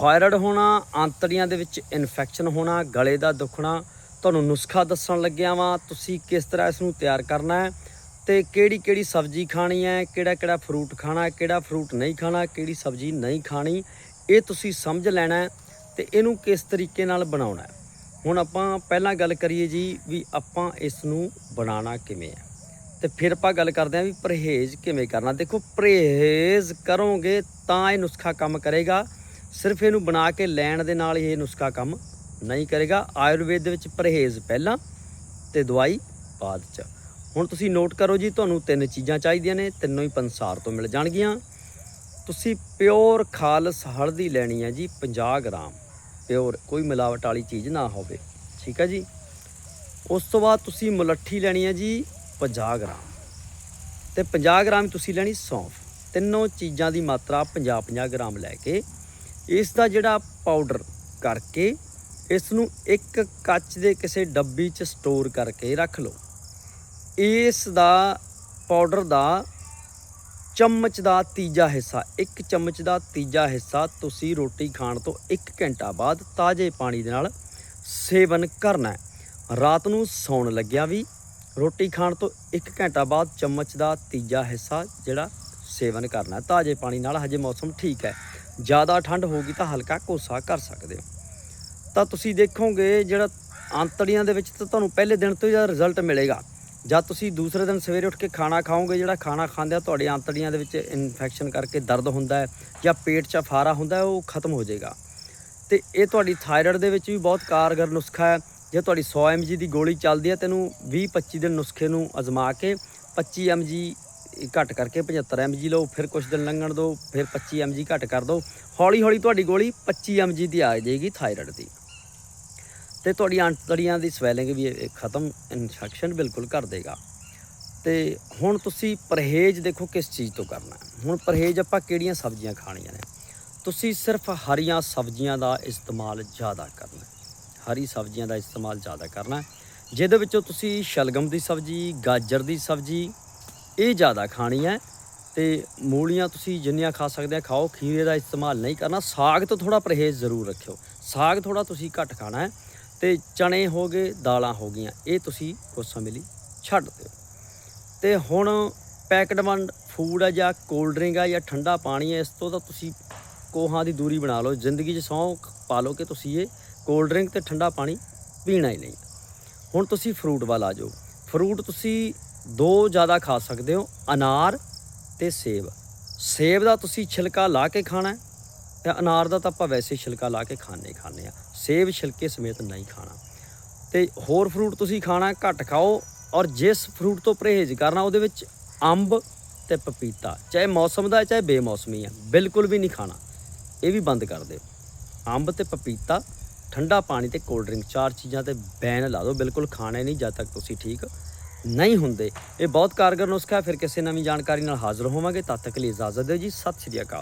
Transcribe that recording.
Thyroid ਹੋਣਾ, ਆਂਤੜੀਆਂ ਦੇ ਵਿੱਚ ਇਨਫੈਕਸ਼ਨ ਹੋਣਾ, ਗਲੇ ਦਾ ਦੁਖਣਾ, ਤੁਹਾਨੂੰ ਨੁਸਖਾ ਦੱਸਣ ਲੱਗਿਆ ਵਾਂ, ਤੁਸੀਂ ਕਿਸ ਤਰ੍ਹਾਂ ਇਸ ਨੂੰ ਤਿਆਰ ਕਰਨਾ ਹੈ ਤੇ ਕਿਹੜੀ ਕਿਹੜੀ ਸਬਜ਼ੀ ਖਾਣੀ ਹੈ, ਕਿਹੜਾ ਕਿਹੜਾ ਫਰੂਟ ਖਾਣਾ ਹੈ, ਕਿਹੜਾ ਫਰੂਟ ਨਹੀਂ ਖਾਣਾ, ਕਿਹੜੀ ਸਬਜ਼ੀ ਨਹੀਂ ਖਾਣੀ, ਇਹ ਤੁਸੀਂ ਸਮਝ ਲੈਣਾ ਹੈ ਤੇ ਇਹਨੂੰ ਕਿਸ ਤਰੀਕੇ ਨਾਲ ਬਣਾਉਣਾ ਹੈ। ਹੁਣ ਆਪਾਂ ਪਹਿਲਾਂ ਗੱਲ ਕਰੀਏ ਜੀ ਵੀ ਆਪਾਂ ਇਸ ਨੂੰ ਬਣਾਉਣਾ ਕਿਵੇਂ ਹੈ। ਤੇ ਫਿਰ ਆਪਾਂ ਗੱਲ ਕਰਦੇ ਹਾਂ ਵੀ ਪਰਹੇਜ਼ ਕਿਵੇਂ ਕਰਨਾ। ਦੇਖੋ, ਪਰਹੇਜ਼ ਕਰੋਗੇ ਤਾਂ ਇਹ ਨੁਸਖਾ ਕੰਮ ਕਰੇਗਾ। ਸਿਰਫ ਇਹਨੂੰ ਬਣਾ ਕੇ ਲੈਣ ਦੇ ਨਾਲ ਇਹ ਨੁਸਖਾ ਕੰਮ ਨਹੀਂ ਕਰੇਗਾ। ਆਯੁਰਵੇਦ ਦੇ ਵਿੱਚ ਪਰਹੇਜ਼ ਪਹਿਲਾਂ ਤੇ ਦਵਾਈ ਬਾਅਦ ਚ। ਹੁਣ ਤੁਸੀਂ ਨੋਟ ਕਰੋ ਜੀ, ਤੁਹਾਨੂੰ ਤਿੰਨ ਚੀਜ਼ਾਂ ਚਾਹੀਦੀਆਂ ਨੇ, ਤਿੰਨੋਂ ਹੀ ਪੰਸਾਰ ਤੋਂ ਮਿਲ ਜਾਣਗੀਆਂ। ਤੁਸੀਂ ਪਿਓਰ ਖਾਲਸ ਹਲਦੀ ਲੈਣੀ ਹੈ ਜੀ 50 ਗ੍ਰਾਮ। ਪਿਓਰ ਕੋਈ ਮਿਲਾਵਟ ਵਾਲੀ ਚੀਜ਼ ਨਾ ਹੋਵੇ। ਠੀਕ ਹੈ ਜੀ? ਉਸ ਤੋਂ ਬਾਅਦ ਤੁਸੀਂ ਮੁਲੱਠੀ ਲੈਣੀ ਹੈ ਜੀ 50 ਗ੍ਰਾਮ। ਤੇ 50 ਗ੍ਰਾਮ ਤੁਸੀਂ ਲੈਣੀ ਸੌਂਫ। ਤਿੰਨੋਂ ਚੀਜ਼ਾਂ ਦੀ ਮਾਤਰਾ 50-50 ਗ੍ਰਾਮ ਲੈ ਕੇ ਇਸ ਦਾ ਜਿਹੜਾ ਪਾਊਡਰ ਕਰਕੇ ਇਸ ਨੂੰ ਇੱਕ ਕੱਚ ਦੇ ਕਿਸੇ ਡੱਬੀ 'ਚ ਸਟੋਰ ਕਰਕੇ ਰੱਖ ਲਓ। ਇਸ ਦਾ ਪਾਊਡਰ ਦਾ ਚਮਚ ਦਾ ਤੀਜਾ ਹਿੱਸਾ, ਇੱਕ ਚਮਚ ਦਾ ਤੀਜਾ ਹਿੱਸਾ ਤੁਸੀਂ ਰੋਟੀ ਖਾਣ ਤੋਂ 1 ਘੰਟਾ ਬਾਅਦ ਤਾਜ਼ੇ ਪਾਣੀ ਦੇ ਨਾਲ ਸੇਵਨ ਕਰਨਾ ਹੈ। ਰਾਤ ਨੂੰ ਸੌਣ ਲੱਗਿਆ ਵੀ ਰੋਟੀ ਖਾਣ ਤੋਂ 1 ਘੰਟਾ ਬਾਅਦ ਚਮਚ ਦਾ ਤੀਜਾ ਹਿੱਸਾ ਜਿਹੜਾ ਸੇਵਨ ਕਰਨਾ ਤਾਜ਼ੇ ਪਾਣੀ ਨਾਲ ਹਜੇ ਮੌਸਮ ਠੀਕ ਹੈ। ਜ਼ਿਆਦਾ ਠੰਡ ਹੋਗੀ ਤਾਂ ਹਲਕਾ ਕੋਸਾ ਕਰ ਸਕਦੇ ਹੋ। ਤਾਂ ਤੁਸੀਂ ਦੇਖੋਗੇ ਜਿਹੜਾ ਆਂਤੜੀਆਂ ਦੇ ਵਿੱਚ ਤਾਂ ਤੁਹਾਨੂੰ ਪਹਿਲੇ ਦਿਨ ਤੋਂ ਹੀ ਦਾ ਰਿਜ਼ਲਟ ਮਿਲੇਗਾ। ਜਦ ਤੁਸੀਂ ਦੂਸਰੇ ਦਿਨ ਸਵੇਰੇ ਉੱਠ ਕੇ ਖਾਣਾ ਖਾਓਗੇ, ਜਿਹੜਾ ਖਾਣਾ ਖਾਂਦੇ ਆ, ਤੁਹਾਡੇ ਆਂਤੜੀਆਂ ਦੇ ਵਿੱਚ ਇਨਫੈਕਸ਼ਨ ਕਰਕੇ ਦਰਦ ਹੁੰਦਾ ਹੈ ਜਾਂ ਪੇਟ 'ਚ ਫਾਰਾ ਹੁੰਦਾ ਉਹ ਖਤਮ ਹੋ ਜਾਏਗਾ। ਤੇ ਇਹ ਤੁਹਾਡੀ ਥਾਇਰਾਇਡ ਦੇ ਵਿੱਚ ਵੀ ਬਹੁਤ ਕਾਰਗਰ ਨੁਸਖਾ ਹੈ। ਜੇ ਤੁਹਾਡੀ 100 mg ਦੀ ਗੋਲੀ ਚੱਲਦੀ ਹੈ, ਤੈਨੂੰ 20 25 ਦਿਨ ਨੁਸਖੇ ਨੂੰ ਅਜ਼ਮਾ ਕੇ 25 mg ਘੱਟ ਕਰਕੇ 75 mg ਲਓ, ਫਿਰ ਕੁਝ ਦਿਨ ਲੰਘਣ ਦਿਓ, ਫਿਰ 25 mg ਘੱਟ ਕਰ ਦਿਓ। ਹੌਲੀ ਹੌਲੀ ਤੁਹਾਡੀ ਗੋਲੀ 25 mg ਦੀ ਆ ਜਾਏਗੀ ਥਾਇਰਾਇਡ ਦੀ। ਤੇ ਤੁਹਾਡੀ ਆਂਤੜੀਆਂ ਦੀ ਸਵੈਲਿੰਗ ਵੀ ਖਤਮ, ਇਨਫੈਕਸ਼ਨ ਬਿਲਕੁਲ ਕਰ ਦੇਗਾ। ਤੇ ਹੁਣ ਤੁਸੀਂ ਪਰਹੇਜ਼ ਦੇਖੋ ਕਿਸ ਚੀਜ਼ ਤੋਂ ਕਰਨਾ ਹੁਣ ਪਰਹੇਜ਼ ਆਪਾਂ ਕਿਹੜੀਆਂ ਸਬਜ਼ੀਆਂ ਖਾਣੀਆਂ ਨੇ? ਤੁਸੀਂ ਸਿਰਫ ਹਰੀਆਂ ਸਬਜ਼ੀਆਂ ਦਾ ਇਸਤੇਮਾਲ ਜ਼ਿਆਦਾ ਕਰਨਾ ਹਰੀ ਸਬਜ਼ੀਆਂ ਦਾ ਇਸਤੇਮਾਲ ਜ਼ਿਆਦਾ ਕਰਨਾ ਜਿਹਦੇ ਵਿੱਚੋਂ ਤੁਸੀਂ ਸ਼ਲਗਮ ਦੀ ਸਬਜ਼ੀ, ਗਾਜਰ ਦੀ ਸਬਜ਼ੀ ਇਹ ਜ਼ਿਆਦਾ ਖਾਣੀ ਹੈ ਤੇ ਮੂਲੀਆਂ ਤੁਸੀਂ ਜਿੰਨੀਆਂ ਖਾ ਸਕਦੇ ਆ, ਖਾਓ, ਖੀਰੇ ਦਾ ਇਸਤੇਮਾਲ ਨਹੀਂ ਕਰਨਾ। ਸਾਗ ਤੋਂ ਥੋੜਾ ਪਰਹੇਜ਼ ਜ਼ਰੂਰ ਰੱਖਿਓ। ਸਾਗ ਥੋੜਾ ਤੁਸੀਂ ਘੱਟ ਖਾਣਾ ਹੈ ਤੇ ਚਣੇ ਹੋ ਗਏ, ਦਾਲਾਂ ਹੋ ਗਈਆਂ, ਇਹ ਤੁਸੀਂ ਕੁਝ ਸਮੇਂ ਲਈ ਛੱਡ ਦਿਓ। ਤੇ ਹੁਣ ਪੈਕਡ ਵੰਡ ਫੂਡ ਆ ਜਾਂ ਕੋਲਡ ਡਰਿੰਕ ਆ ਜਾਂ ਠੰਡਾ ਪਾਣੀ ਹੈ ਇਸ ਤੋਂ ਤਾਂ ਤੁਸੀਂ ਕੋਹਾਂ ਦੀ ਦੂਰੀ ਬਣਾ ਲਓ। ਜ਼ਿੰਦਗੀ 'ਚ ਸੌਂ ਪਾ ਲਓ ਕਿ ਤੁਸੀਂ ਇਹ ਕੋਲਡ ਡਰਿੰਕ ਤੇ ਠੰਡਾ ਪਾਣੀ ਪੀਣਾ ਹੀ ਨਹੀਂ। ਹੁਣ ਤੁਸੀਂ ਫਰੂਟ ਵੱਲ ਆ ਜਾਓ। ਫਰੂਟ ਤੁਸੀਂ ਦੋ ਜ਼ਿਆਦਾ ਖਾ ਸਕਦੇ ਹੋ, ਅਨਾਰ ਤੇ ਸੇਬ। ਸੇਬ ਦਾ ਤੁਸੀਂ ਛਿਲਕਾ ਲਾ ਕੇ ਖਾਣਾ ਹੈ ਤੇ ਅਨਾਰ ਦਾ ਤਾਂ ਆਪਾਂ ਵੈਸੇ ਛਿਲਕਾ ਲਾ ਕੇ ਖਾਣੇ ਖਾਣੇ ਆ ਸੇਬ ਛਿਲਕੇ ਸਮੇਤ ਨਹੀਂ ਖਾਣਾ। ਤੇ ਹੋਰ ਫਰੂਟ ਤੁਸੀਂ ਖਾਣਾ ਘੱਟ ਖਾਓ ਔਰ ਜਿਸ ਫਰੂਟ ਤੋਂ ਪਰਹੇਜ਼ ਕਰਨਾ ਉਹਦੇ ਵਿੱਚ ਅੰਬ ਤੇ ਪਪੀਤਾ, ਚਾਹੇ ਮੌਸਮ ਦਾ ਚਾਹੇ ਬੇਮੌਸਮੀ ਹੈ, ਬਿਲਕੁਲ ਵੀ ਨਹੀਂ ਖਾਣਾ। ਇਹ ਵੀ ਬੰਦ ਕਰ ਦਿਓ। ਅੰਬ ਤੇ ਪਪੀਤਾ, ਠੰਡਾ ਪਾਣੀ ਤੇ ਕੋਲਡ ਡਰਿੰਕ ਚਾਰ ਚੀਜ਼ਾਂ ਤੇ ਬੈਨ ਲਾ ਦਿਓ। ਬਿਲਕੁਲ ਖਾਣੇ ਨਹੀਂ ਜਦ ਤੱਕ ਤੁਸੀਂ ਠੀਕ ਨਹੀਂ ਹੁੰਦੇ। ਇਹ ਬਹੁਤ ਕਾਰਗਰ ਨੁਸਖਾ ਹੈ। ਫਿਰ ਕਿਸੇ ਨਵੀਂ ਜਾਣਕਾਰੀ ਨਾਲ ਹਾਜ਼ਰ ਹੋਵਾਂਗੇ। ਤਦ ਤੱਕ ਲਈ ਇਜਾਜ਼ਤ ਦਿਓ ਜੀ। ਸਤਿ ਸ਼੍ਰੀ ਅਕਾਲ।